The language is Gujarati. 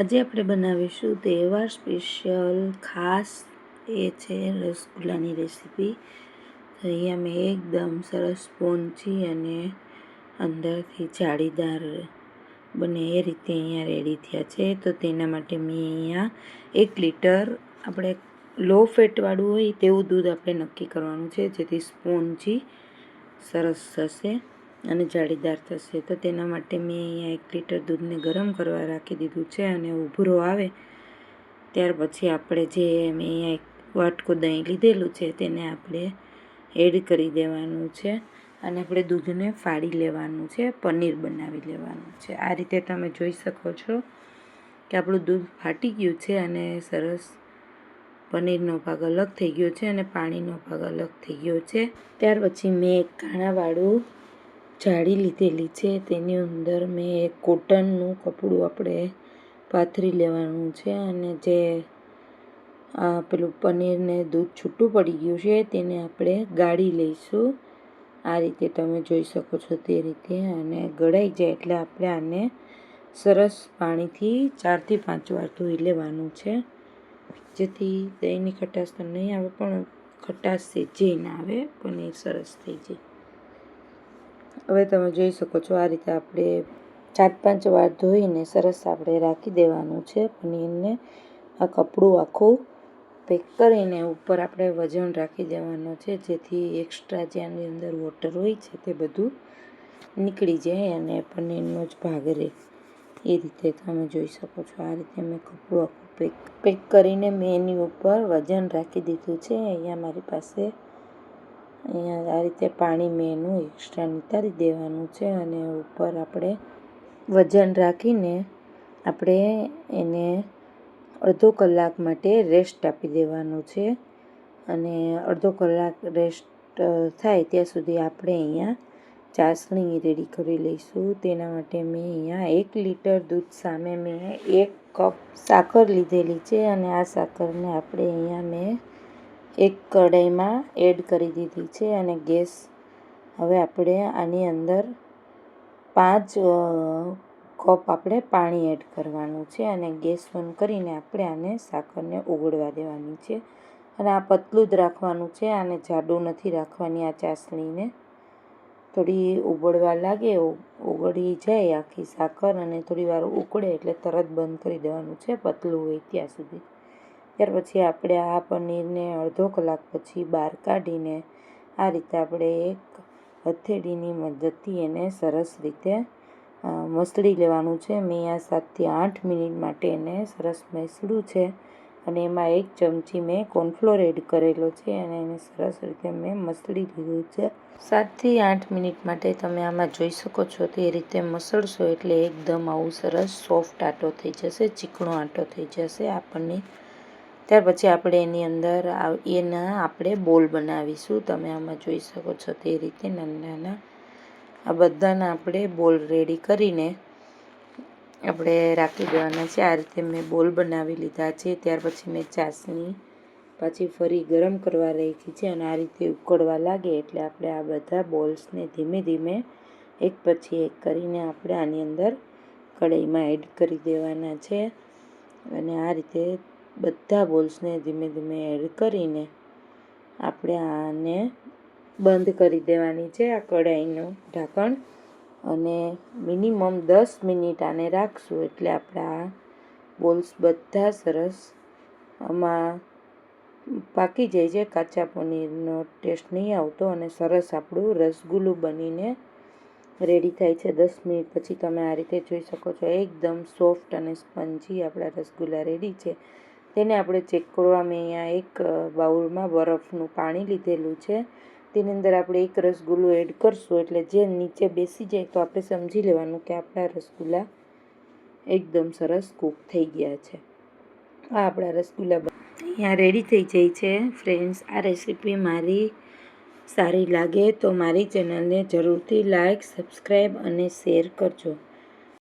આજે આપણે બનાવીશું તહેવાર સ્પેશિયલ, ખાસ એ છે રસગુલ્લાની રેસીપી. તો અહીંયા મેં એકદમ સરસ સ્પોન્જી અને અંદરથી જાળીદાર બને એ રીતે અહીંયા રેડી થયા છે. તો તેના માટે મેં અહીંયા એક લીટર આપણે લો ફેટવાળું હોય તેવું દૂધ આપણે નક્કી કરવાનું છે, જેથી સ્પોન્જી સરસ થશે. અને જાળીદાર થશે. તો તેના માટે મેં અહીંયા એક લીટર દૂધને ગરમ કરવા રાખી દીધું છે અને ઉભરો આવે. ત્યાર પછી આપણે જે મેં અહીંયા એક વાટકો દહીં લીધેલું છે તેને આપણે એડ કરી દેવાનું છે અને આપણે દૂધને ફાડી લેવાનું છે, પનીર બનાવી લેવાનું છે. આ રીતે તમે જોઈ શકો છો કે આપણું દૂધ ફાટી ગયું છે અને સરસ પનીરનો ભાગ અલગ થઈ ગયો છે અને પાણીનો ભાગ અલગ થઈ ગયો છે. ત્યાર પછી મેં એક કાણાવાળું જાળી લીધેલી છે. તેની અંદર મેં એક કોટનનું કપડું આપણે પાથરી લેવાનું છે અને જે આ પેલું પનીરને દૂધ છૂટું પડી ગયું છે તેને આપણે ગાળી લઈશું. આ રીતે તમે જોઈ શકો છો તે રીતે અને ગળાઈ જાય એટલે આપણે આને સરસ પાણીથી ચારથી પાંચ વાર ધોઈ લેવાનું છે. જેથી દહીંની ખટાશ તો નહીં આવે, પણ ખટાશ જે ના આવે, પનીર સરસ થઈ જાય. હવે તમે જોઈ શકો છો આ રીતે આપણે ચાર પાંચ વાર ધોઈને સરસ આપણે રાખી દેવાનું છે પનીરને. આ કપડું આખું પેક કરીને ઉપર આપણે વજન રાખી દેવાનું છે, જેથી એક્સ્ટ્રા જે આની અંદર વોટર હોય છે તે બધું નીકળી જાય અને પનીરનો જ ભાગ રહે. એ રીતે તમે જોઈ શકો છો આ રીતે મેં કપડું આખું પેક પેક કરીને મેં એની ઉપર વજન રાખી દીધું છે. અહીંયા મારી પાસે અહીંયા આ રીતે પાણી મેં એનું એક્સ્ટ્રા નિતારી દેવાનું છે અને ઉપર આપણે વજન રાખીને આપણે એને અડધો કલાક માટે રેસ્ટ આપી દેવાનું છે. અને અડધો કલાક રેસ્ટ થાય ત્યાં સુધી આપણે અહીંયા ચાસણી રેડી કરી લઈશું. તેના માટે મેં અહીંયા એક લીટર દૂધ સામે મેં એક કપ સાકર લીધેલી છે અને આ સાકરને આપણે અહીંયા મેં એક કઢાઈમાં એડ કરી દીધી છે અને ગેસ. હવે આપણે આની અંદર પાંચ કપ આપણે પાણી એડ કરવાનું છે અને ગેસ બંધ કરીને આપણે આને સાકરને ઓગળવા દેવાની છે. અને આ પતલું જ રાખવાનું છે, આને જાડું નથી રાખવાની આ ચાસણીને. થોડી ઉબળવા લાગે, ઉગળી જાય આખી સાકર અને થોડી વાર ઉકળે એટલે તરત બંધ કરી દેવાનું છે, પતલું હોય ત્યાં સુધી. ત્યાર પછી આપણે આ પનીરને અડધો કલાક પછી બહાર કાઢીને આ રીતે આપણે એક હથેળીની મદદથી એને સરસ રીતે મસળી લેવાનું છે. મેં આ સાતથી આઠ મિનિટ માટે એને સરસ મસળ્યું છે અને એમાં એક ચમચી મેં કોર્નફ્લોર એડ કરેલો છે અને એને સરસ રીતે મેં મસળી લીધું છે. સાતથી આઠ મિનિટ માટે તમે આમાં જોઈ શકો છો તે રીતે મસળશો એટલે એકદમ આવું સરસ સોફ્ટ આટો થઈ જશે, ચીકણો આટો થઈ જશે આપણને ત્યાર પછી આપણે એની અંદર એના આપણે બોલ બનાવીશું. તમે આમાં જોઈ શકો છો તે રીતે નાના આ બધાના આપણે બોલ રેડી કરીને આપણે રાખી દેવાના છે. આ રીતે મેં બોલ બનાવી લીધા છે. ત્યાર પછી મેં ચાસણી પાછી ફરી ગરમ કરવા રાખી છે અને આ રીતે ઉકળવા લાગે એટલે આપણે આ બધા બોલ્સને ધીમે ધીમે એક પછી એક કરીને આપણે આની અંદર કઢાઈમાં એડ કરી દેવાના છે. અને આ રીતે બધા બોલ્સને ધીમે ધીમે એડ કરીને આપણે આને બંધ કરી દેવાની છે, આ કઢાઈનું ઢાંકણ. અને મિનિમમ દસ મિનિટ આને રાખશું એટલે આપણા બોલ્સ બધા સરસ આમાં પાકી જાય છે. કાચા પનીરનો ટેસ્ટ નહીં આવતો અને સરસ આપણું રસગુલ્લું બનીને રેડી થાય છે. દસ મિનિટ પછી તમે આ રીતે જોઈ શકો છો, એકદમ સોફ્ટ અને સ્પંજી આપણા રસગુલ્લા રેડી છે. તેને આપણે ચેક કરવા મેં અહીંયા એક બાઉલમાં બરફનું પાણી લીધેલું છે. તેની અંદર આપણે એક રસગુલ્લો એડ કરશું. એટલે જે નીચે બેસી જાય તો આપણે સમજી લેવાનું કે આપણા રસગુલ્લા એકદમ સરસ કૂક થઈ ગયા છે. આ આપણા રસગુલ્લા અહીંયા રેડી થઈ જાય છે. ફ્રેન્ડ્સ આ રેસીપી મારી સારી લાગે તો મારી ચેનલને જરૂરથી લાઈક સબસ્ક્રાઈબ અને શેર કરજો.